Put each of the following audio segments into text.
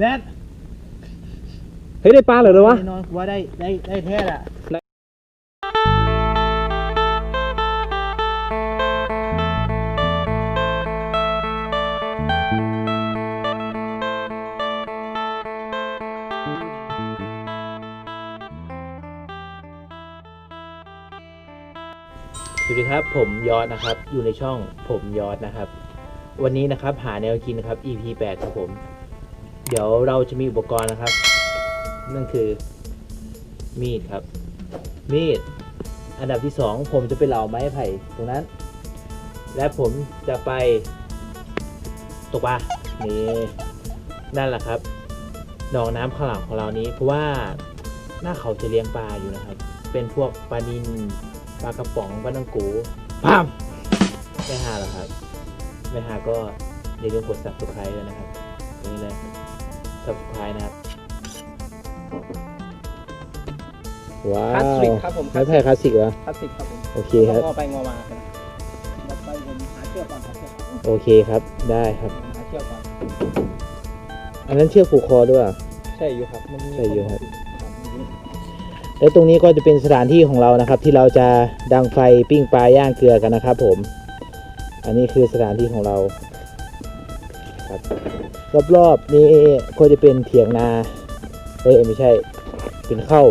แบทเฮ้ยได้ปลาเหรอเลยวะ แน่นอนกูว่าได้ได้ได้แท้ละสวัสดีครับ ผมยอดนะครับ อยู่ในช่องผมยอดนะครับ วันนี้นะครับหาแนวกินนะครับ EP 8ครับผม เดี๋ยวเราจะมีอุปกรณ์นะครับ นั่นคือมีดครับ มีด อันดับที่สองผมจะไปเหลาไม้ไผ่ตรงนั้น และผมจะไปตกปลานี่นั่นแหละครับหนองน้ำข้างหลังของเรานี้ เพราะว่าหน้าเขาจะเลี้ยงปลาอยู่นะครับ เป็นพวกปลานิลปลากระป๋องปลานังกูพามไม่หาหรอกครับ ไม่หาก็อย่าลืมกด subscribe ด้วยนะครับ นี้เลย subscribe นะครับ ว้าคลาสวสิกครับผมไม้ไผ่คลาสสิกเหรอ คลาสสิกครับผมโอเคครับ งอไปงอมากันเราไปผมหาเชือกก่อนหาเชือกก่อนโอเคครับ ได้ครับ หาเชือกก่อน อันนั้นเชือกผูกคอด้วยเหรอ ใช่อยู่ครับมันมีใช่อยู่ครับครับ แล้วตรงนี้ก็จะเป็นสถานที่ของเรานะครับ ที่เราจะดังไฟปิ้งปลาย่างเกลือกันนะครับผม อันนี้คือสถานที่ของเราครับ รอบๆนี้ก็จะเป็นเถียงนาเอ้ยไม่ใช่เป็นข้าว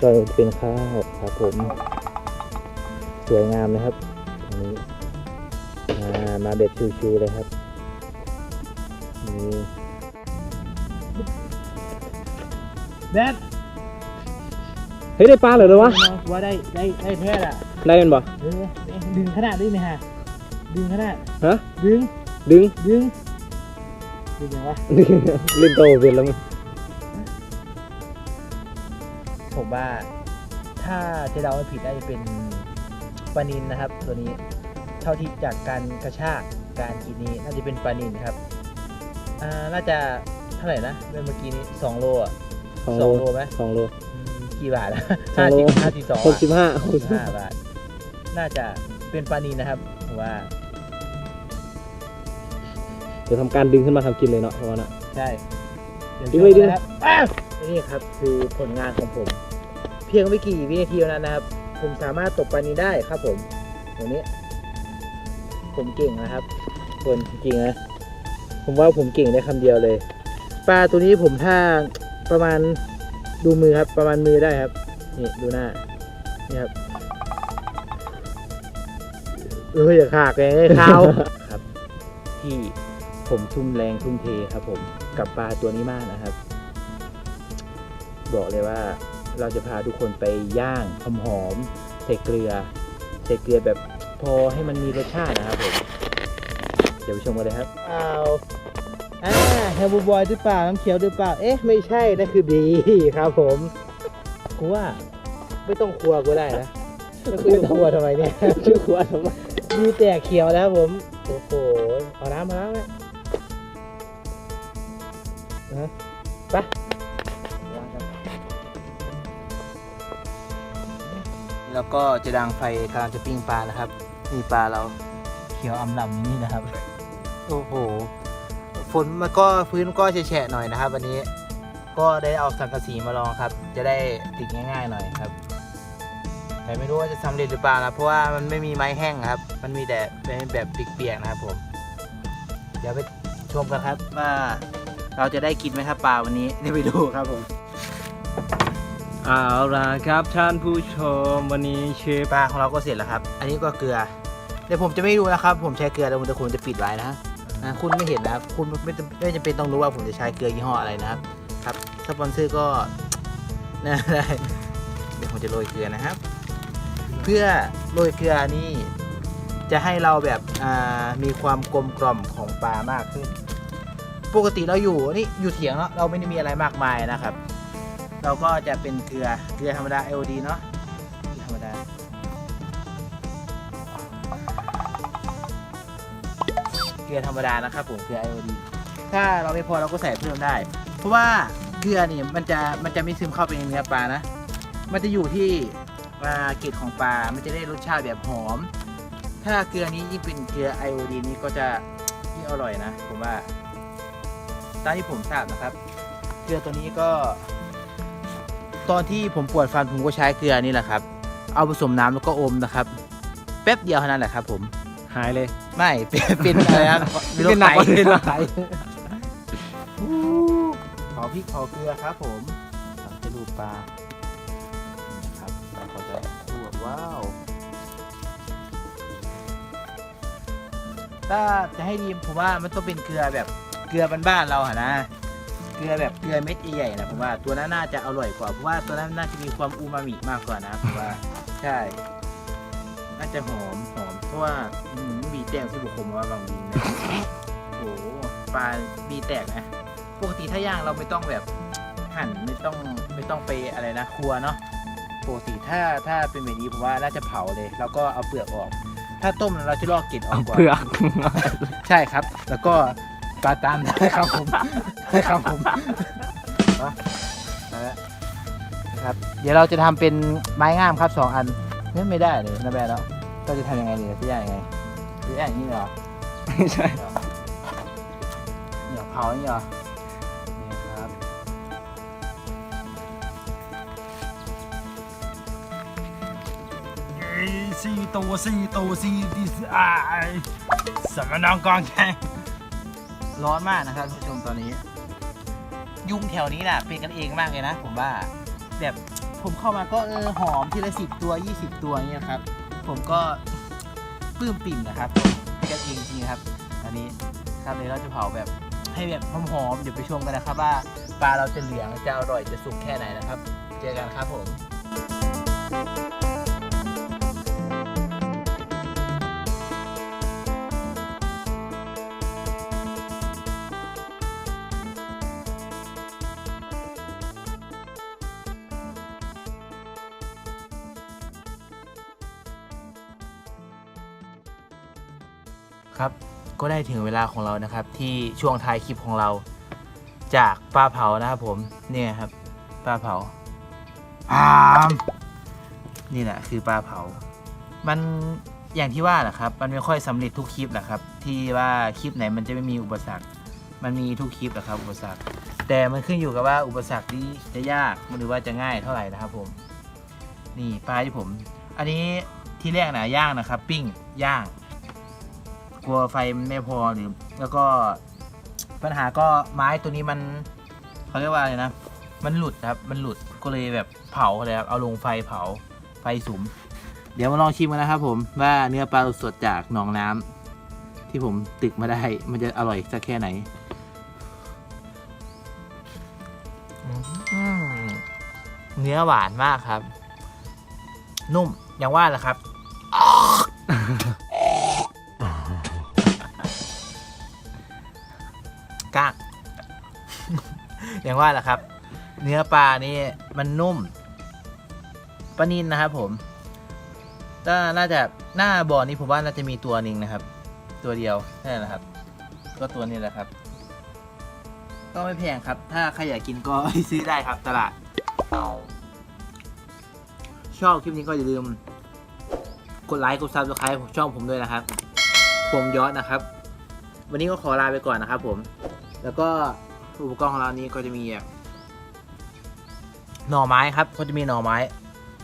ก็เป็นข้าวครับผม สวยงามนะครับตรงนี้มามาแบบชิวๆเลยครับนี่แบทเฮ้ยได้ปลาเหรอเลยวะแน่นอนกูว่าได้ได้ได้แท้ละได้มันบ่เออดึงขนาดดึงไหมฮะดึงขนาดฮะดึงดึงดึง ดึงยังวะเล่นโตเป็นแล้วมั้งผมว่าถ้าเจะเดาไม่ผิดน่าจะเป็นปลานินนะครับ ตัวนี้เท่าที่จากการกระชากการกินนี้น่าจะเป็นปลานินครับอ่าน่าจะเท่าไหร่นะเมื่อกี้นี้สองโลอะสองโลไหมสองโลอืมกี่บาทนะสองโลห้าสิบสองหกสิบห้าหกสิบห้าห้าบาท น่าจะเป็นปลานินนะครับผมว่า เดี๋ยวทำการดึงขึ้นมาทำกินเลยเนาะเพราะว่าเนาะใช่เดี๋ยวดึงไว้ชมดึง นะครับอ้าวนี่ครับคือผลงานของผม เพียงไม่กี่วินาทีเท่านั้นนะครับ ผมสามารถตกปลานินได้ครับผมตรงนี้ ผมเก่งนะครับ คนจริงๆนะผมว่าผมเก่งได้คำเดียวเลย ปลาตัวนี้ผมถ้าประมาณดูมือครับ ประมาณมือได้ครับ นี่ดูหน้า นี่ครับเอออย่าขากเลยข้าว ครับ ที่ ผมทุ่มแรงทุ่มเทครับผมกับปลาตัวนี้มากนะครับ บอกเลยว่าเราจะพาทุกคนไปย่างหอมหอมๆใส่เกลือใส่เกลือแบบพอให้มันมีรสชาตินะครับผมเดี๋ยวไปชมกันเลยครับอ้าวอ่าเฮลบูบอยหรือเปล่าน้ำเขียวหรือเปล่าเอ๊ะไม่ใช่นั่นคือบีครับผมกูว่าไม่ต้องครัวกูได้นะแล้วคุณจะกลัวทำไมเนี่ยชื่อขวดทำไมบีแตกเขียวแล้วครับผมโอ้โหเอาน้ำมาแล้วไหมนะ ไปแล้วก็จะดังไฟกำลังจะปิ้งปลานะครับนี่ปลาเราเขียวอำลำนี่นะครับ โอ้โห ฝนมันก็พื้นก็แฉะๆหน่อยนะครับ วันนี้ ก็ได้เอาสังกะสีมาลองครับ จะได้ติดง่ายๆหน่อยครับ แต่ไม่รู้ว่าจะสำเร็จหรือเปล่านะ เพราะว่ามันไม่มีไม้แห้งครับ มันมีแต่เป็นแบบเปียกๆนะครับผม เดี๋ยวไปชมกันครับว่า เราจะได้กินไหมครับปลาวันนี้เดี๋ยวไปดูครับผมเอาล่ะครับท่านผู้ชมวันนี้เชฟปลาของเราก็เสร็จแล้วครับ อันนี้ก็เกลือเดี๋ยวผมจะไม่ดูนะครับ ผมใช้เกลือแล้วผมจะผมจะปิดไว้นะนะคุณไม่เห็นนะครับคุณไม่จำไม่จำเป็นต้องรู้ว่าผมจะใช้เกลือยี่ห้ออะไรนะครับครับสปอนเซอร์ก็น่าได้เดี๋ยวผมจะโรยเกลือนะครับ เพื่อโรยเกลือนี่จะให้เราแบบอ่ามีความกลมกล่อมของปลามากขึ้น ปกติเราอยู่นี่อยู่เถียงเนาะเราไม่ได้มีอะไรมากมายนะครับ เราก็จะเป็นเกลือเกลือธรรมดา LD เนาะเกลือธรรมดาเกลือธรรมดานะครับผมเกลือ IOD ถ้าเราไม่พอเราก็ใส่เพิ่มได้ เพราะว่าเกลือนี่มันจะมันจะไม่ซึมเข้าไปในเนื้อปลานะ มันจะอยู่ที่อ่าเกล็ดของปลา มันจะได้รสชาติแบบหอม ถ้าเกลือนี้ยิ่งเป็นเกลือ IOD นี้ก็จะยิ่งอร่อยนะผมว่า ตามที่ผมทราบนะครับ เกลือตัวนี้ก็ ตอนที่ผมปวดฟันผมก็ใช้เกลือนี่แหละครับ เอาผสมน้ำแล้วก็อมนะครับ แป๊บเดียวเท่านั้นแหละครับ ผม หายเลย ไม่ เป็นเป็นอะไรนะเป็นหนักกว่าเดิมเป็นโรคไตอู้ขอพริกขอเกลือครับ ผมเราจะดูปลานี่นะครับปลาเขาจะดูแบบว้าว ถ้าจะให้ดีผมว่ามันต้องเป็นเกลือแบบ เกลือบ้านๆเราอะนะ เกลือแบบเกลือเม็ดใหญ่ๆนะผมว่าตัวนั้นน่าจะอร่อยกว่าเพราะว่าตัวนั้นน่าจะมีความอูมามิมากกว่านะผมว่าใช่น่าจะหอมหอมเพราะว่าอืมบีแตกที่บุคคลว่าบางบีนะโอ้โหปลาบีแตกนะปกติถ้าย่างเราไม่ต้องแบบหั่นไม่ต้องไม่ต้องไปอะไรนะครัวเนาะปกติถ้าถ้าเป็นแบบนี้ผมว่าน่าจะเผาเลย แล้วก็เอาเปลือกออก ถ้าต้มเราจะลอกกลิ่นออกก่อนเผือก ใช่ครับ แล้วก็ ปลาตามได้ครับผมได้ครับผมเอาเอาละนะครับ เดี๋ยวเราจะทำเป็นไม้งามครับสองอันเฮ้ยไม่ได้เลยนะแบร์แล้วเราจะทำยังไงดีจะย่างยังไงจะย่างอย่างนี้เหรอไม่ใช่เหรอเนี่ยเผาอย่างนี้เหรอนี่ครับสี่ตัวสี่ตัวสี่ดิสไอสมนองกองแข่ง ร้อนมากนะครับท่านผู้ชมตอนนี้ ยุงแถวนี้น่ะ เป็นกันเองมากเลยนะ ผมว่าแบบผมเข้ามาก็เออหอมทีละสิบตัวยี่สิบตัวเงี้ยครับ ผมก็ปลื้มปิ่มนะครับเป็นกันเองจริงครับอันนี้ครับเลยเราจะเผาแบบให้แบบหอมๆเดี๋ยวไปชมกันนะครับว่าปลาเราจะเหลืองจะอร่อยจะสุกแค่ไหนนะครับ เจอกันครับผม ครับ ก็ได้ถึงเวลาของเรานะครับ ที่ช่วงท้ายคลิปของเรา จากปลาเผานะครับผมเนี่ยครับปลาเผาอามนี่แหละคือปลาเผา มันอย่างที่ว่าแหละครับ มันไม่ค่อยสำเร็จทุกคลิปนะครับ ที่ว่าคลิปไหนมันจะไม่มีอุปสรรค มันมีทุกคลิปแหละครับ อุปสรรค แต่มันขึ้นอยู่กับว่าอุปสรรคนี้จะยากหรือว่าจะง่ายเท่าไหร่นะครับผม นี่ปลาที่ผม อันนี้ที่แรกนะย่างนะครับ ปิ้งย่าง กลัวไฟมันไม่พอหรือ แล้วก็ปัญหาก็ไม้ตัวนี้มันเขาเรียกว่าอะไรนะ มันหลุดครับ มันหลุดก็เลยแบบเผาเลยครับ เอาลงไฟเผาไฟสุม เดี๋ยวมาลองชิมกันนะครับผมว่าเนื้อปลาสดจากหนองน้ำที่ผมตึกมาได้ มันจะอร่อยสักแค่ไหนอืมเนื้อหวานมากครับ นุ่มอย่างว่าแหละครับ อย่างว่าแหละครับ เนื้อปลานี่มันนุ่มปลานินนะครับ ผมก็น่าจะหน้าบ่อนี้ผมว่าน่าจะมีตัวหนึ่งนะครับ ตัวเดียวนั่นแหละครับ ก็ตัวนี้แหละครับ ก็ไม่แพงครับ ถ้าใครอยากกินก็ซื้อได้ครับ ตลาดชอบคลิปนี้ก็อย่าลืม กดไลค์กดซับสไครต์ช่องผมด้วยนะครับ ผมยอดนะครับ วันนี้ก็ขอลาไปก่อนนะครับ ผม แล้วก็ อุปกรณ์ของเรานี้ก็จะมีแบบหน่อไม้ครับ ก็จะมีหน่อไม้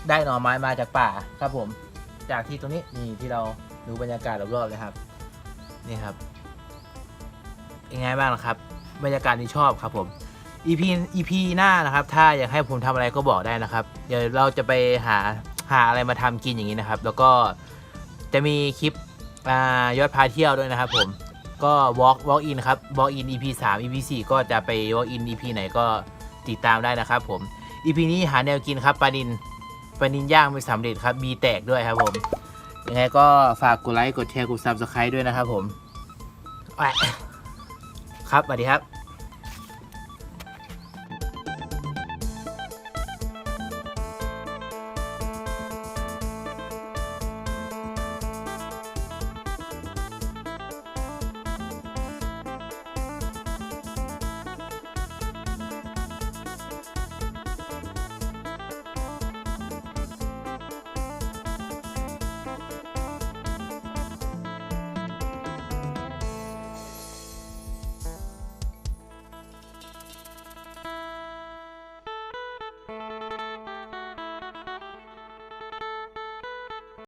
ได้หน่อไม้มาจากป่าครับผม จากที่ตรงนี้นี่ที่เราดูบรรยากาศรอบๆเลยครับ นี่ครับยังไงบ้างล่ะครับ บรรยากาศนี้ชอบครับผม EP EP หน้านะครับ ถ้าอยากให้ผมทำอะไรก็บอกได้นะครับ เดี๋ยวเราจะไปหาหาอะไรมาทำกินอย่างนี้นะครับ แล้วก็จะมีคลิปอยอดพาเที่ยวด้วยนะครับผม ก็ walk walk in ครับ walk in EP 3 EP 4 ก็จะไป walk in EP ไหนก็ติดตามได้นะครับผม EP นี้หาแนวกินครับปลานินปลานินย่างไม่สำเร็จครับมีแตกด้วยครับผมยังไงก็ฝากกดไลค์กดแชร์กด subscribe ด้วยนะครับผม ครับสวัสดีครับ